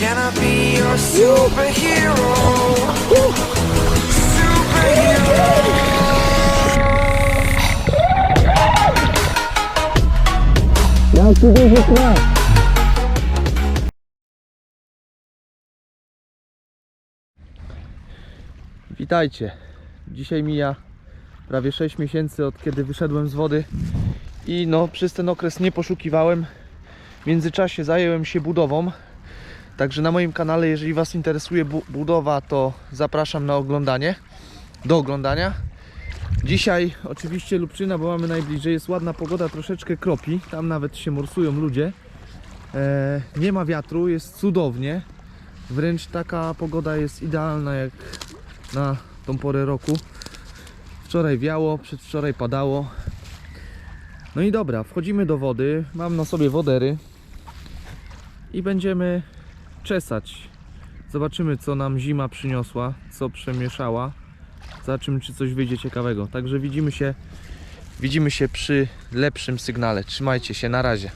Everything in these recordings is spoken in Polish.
Can I be your superhero? Superhero. Witajcie. Dzisiaj mija prawie 6 miesięcy od kiedy wyszedłem z wody i no przez ten okres nie poszukiwałem. W międzyczasie zająłem się budową. Także na moim kanale, jeżeli Was interesuje bu- budowa, to zapraszam na oglądanie. Do oglądania. Dzisiaj oczywiście Lubczyna, bo mamy najbliżej. Jest ładna pogoda, troszeczkę kropi. Tam nawet się morsują ludzie. E, nie ma wiatru, jest cudownie. Wręcz taka pogoda jest idealna jak na tą porę roku. Wczoraj wiało, przedwczoraj padało. No i dobra, wchodzimy do wody. Mam na sobie wodery i będziemy czesać. Zobaczymy, co nam zima przyniosła, co przemieszała. Zobaczymy, czy coś wyjdzie ciekawego. Także widzimy się, widzimy się przy lepszym sygnale. Trzymajcie się, na razie.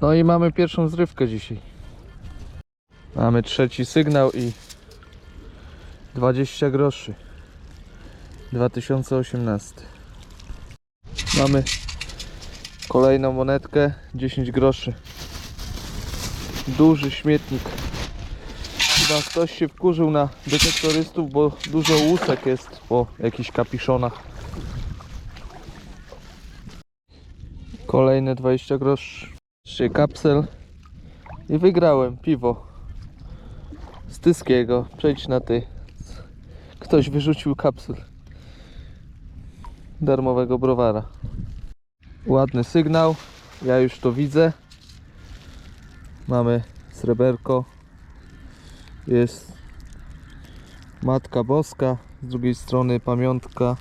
No i mamy pierwszą zrywkę dzisiaj. Mamy trzeci sygnał i 20 groszy 2018 Mamy kolejną monetkę 10 groszy Duży śmietnik Chyba ktoś się wkurzył na detektorystów, bo dużo łusek jest po jakichś kapiszonach Kolejne 20 groszy Trzy kapsel I wygrałem piwo z Tyskiego. Przejdź na ty. Ktoś wyrzucił kapsul darmowego browara. Ładny sygnał. Ja już to widzę. Mamy sreberko. Jest Matka Boska. Z drugiej strony pamiątka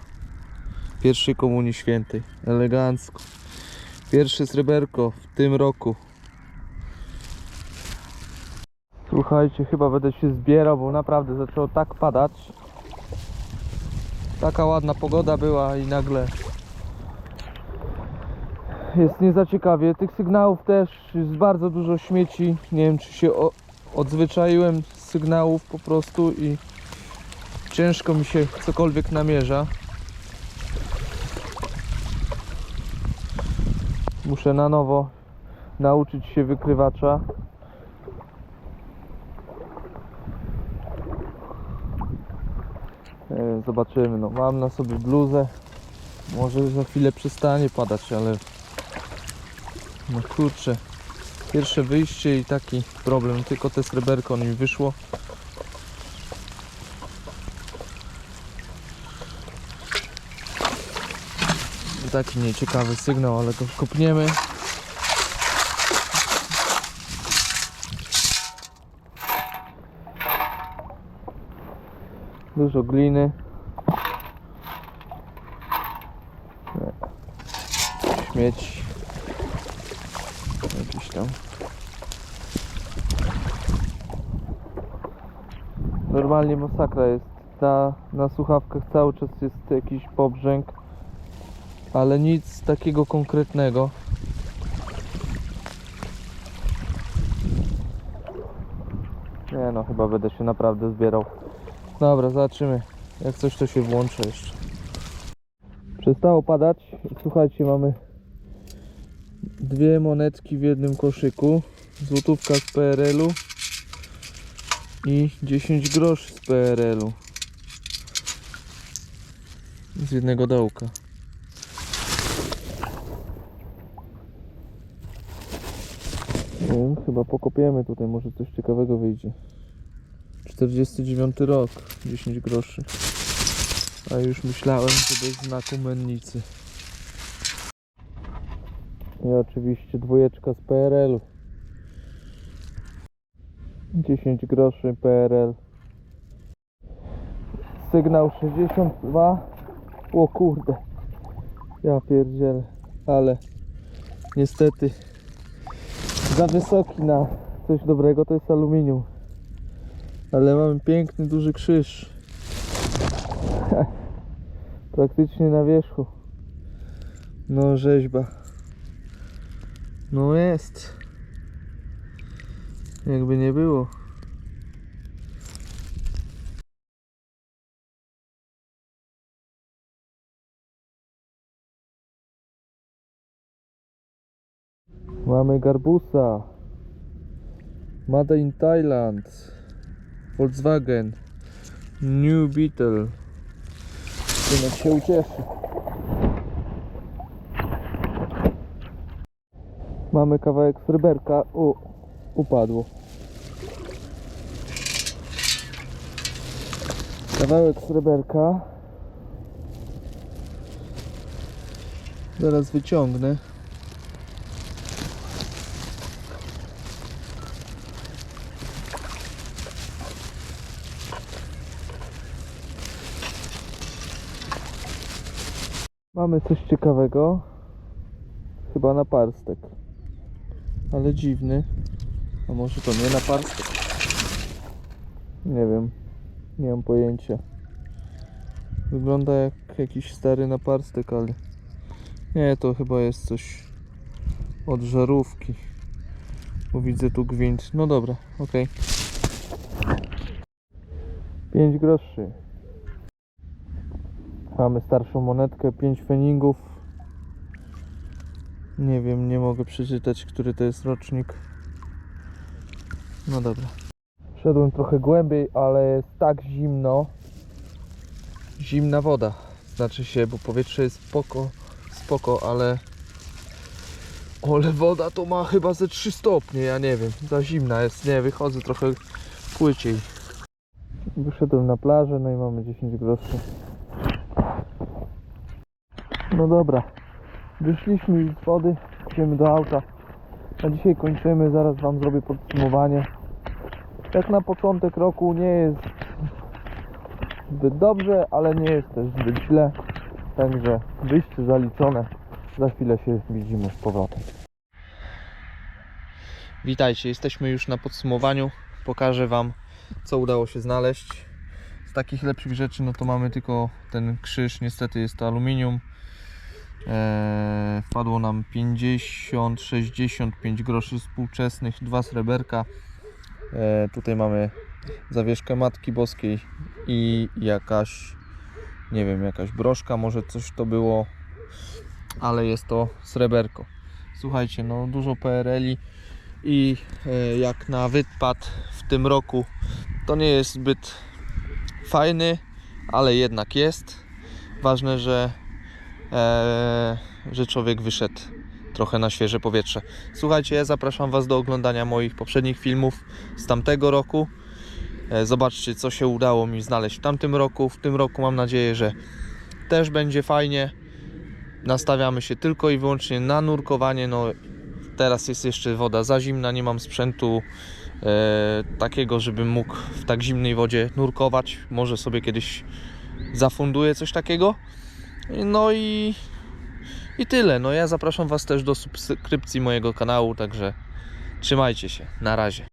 pierwszej komunii świętej. Elegancko. Pierwsze sreberko w tym roku. Słuchajcie, chyba będę się zbierał, bo naprawdę zaczęło tak padać. Taka ładna pogoda była i nagle jest nie za ciekawie. Tych sygnałów też jest bardzo dużo śmieci. Nie wiem, czy się odzwyczaiłem z sygnałów po prostu i ciężko mi się cokolwiek namierza. Muszę na nowo nauczyć się wykrywacza. E, Zobaczymy, no mam na sobie bluzę. Może za chwilę przestanie padać, ale no kurczę. Pierwsze wyjście i taki problem. Tylko te sreberko mi wyszło. Taki nieciekawy sygnał, ale go kopniemy. Dużo gliny. Śmieci. Normalnie masakra jest. Na, na słuchawkach cały czas jest jakiś pobrzęk. Ale nic takiego konkretnego. Nie no, chyba będę się naprawdę zbierał. Dobra, zobaczymy. Jak coś to się włączy jeszcze. Przestało padać. Słuchajcie, mamy dwie monetki w jednym koszyku. Złotówka z PRL-u i 10 groszy z PRL-u. Z jednego dołka. Nie wiem, chyba pokopiemy tutaj, może coś ciekawego wyjdzie. 49 rok, 10 groszy. A już myślałem, że bez znaku mennicy. I oczywiście dwójeczka z PRL-u. 10 groszy PRL. Sygnał 62. O kurde. Ja pierdzielę. Ale niestety za wysoki na coś dobrego to jest aluminium. Ale mamy piękny, duży krzyż. Praktycznie na wierzchu. No, rzeźba. No jest. Jakby nie było. Mamy garbusa. Made in Thailand. Volkswagen. New Beetle. Synek się ucieszy. Mamy kawałek sreberka. U, upadło. Kawałek sreberka. Zaraz wyciągnę. Mamy coś ciekawego. Chyba na parstek. Ale dziwny. A może to nie na? Nie wiem. Nie mam pojęcia. Wygląda jak jakiś stary naparstek, ale nie, to chyba jest coś od żarówki. Bo widzę tu gwint. No dobra, okej. 5 groszy. Mamy starszą monetkę, 5 feningów. Nie wiem, nie mogę przeczytać, który to jest rocznik. No dobra. Szedłem trochę głębiej, ale jest tak zimno. Zimna woda. Znaczy się, bo powietrze jest spoko, spoko, ale... Ole woda to ma chyba ze 3 stopnie, ja nie wiem. Za zimna jest, nie, wychodzę trochę płyciej. Wyszedłem na plażę, no i mamy 10 groszy. No dobra, wyszliśmy z wody, idziemy do auta. Na dzisiaj kończymy, zaraz Wam zrobię podsumowanie. Jak na początek roku nie jest zbyt dobrze, ale nie jest też zbyt źle. Także wyjście zaliczone. Za chwilę się widzimy z powrotem. Witajcie, jesteśmy już na podsumowaniu. Pokażę Wam, co udało się znaleźć. Z takich lepszych rzeczy, no to mamy tylko ten krzyż. Niestety jest to aluminium. Eee, wpadło nam 50, 65 groszy współczesnych, dwa sreberka. E, tutaj mamy zawieszkę Matki Boskiej i jakaś, nie wiem, jakaś broszka, może coś to było, ale jest to sreberko. Słuchajcie, no dużo PRL-i i e, jak na wypad w tym roku to nie jest zbyt fajny, ale jednak jest. Ważne, że, e, że człowiek wyszedł trochę na świeże powietrze. Słuchajcie, ja zapraszam Was do oglądania moich poprzednich filmów z tamtego roku. E, Zobaczcie, co się udało mi znaleźć w tamtym roku. W tym roku mam nadzieję, że też będzie fajnie. Nastawiamy się tylko i wyłącznie na nurkowanie. No, teraz jest jeszcze woda za zimna, nie mam sprzętu e, takiego, żebym mógł w tak zimnej wodzie nurkować. Może sobie kiedyś zafunduję coś takiego. No i i tyle. No ja zapraszam Was też do subskrypcji mojego kanału, także trzymajcie się. Na razie.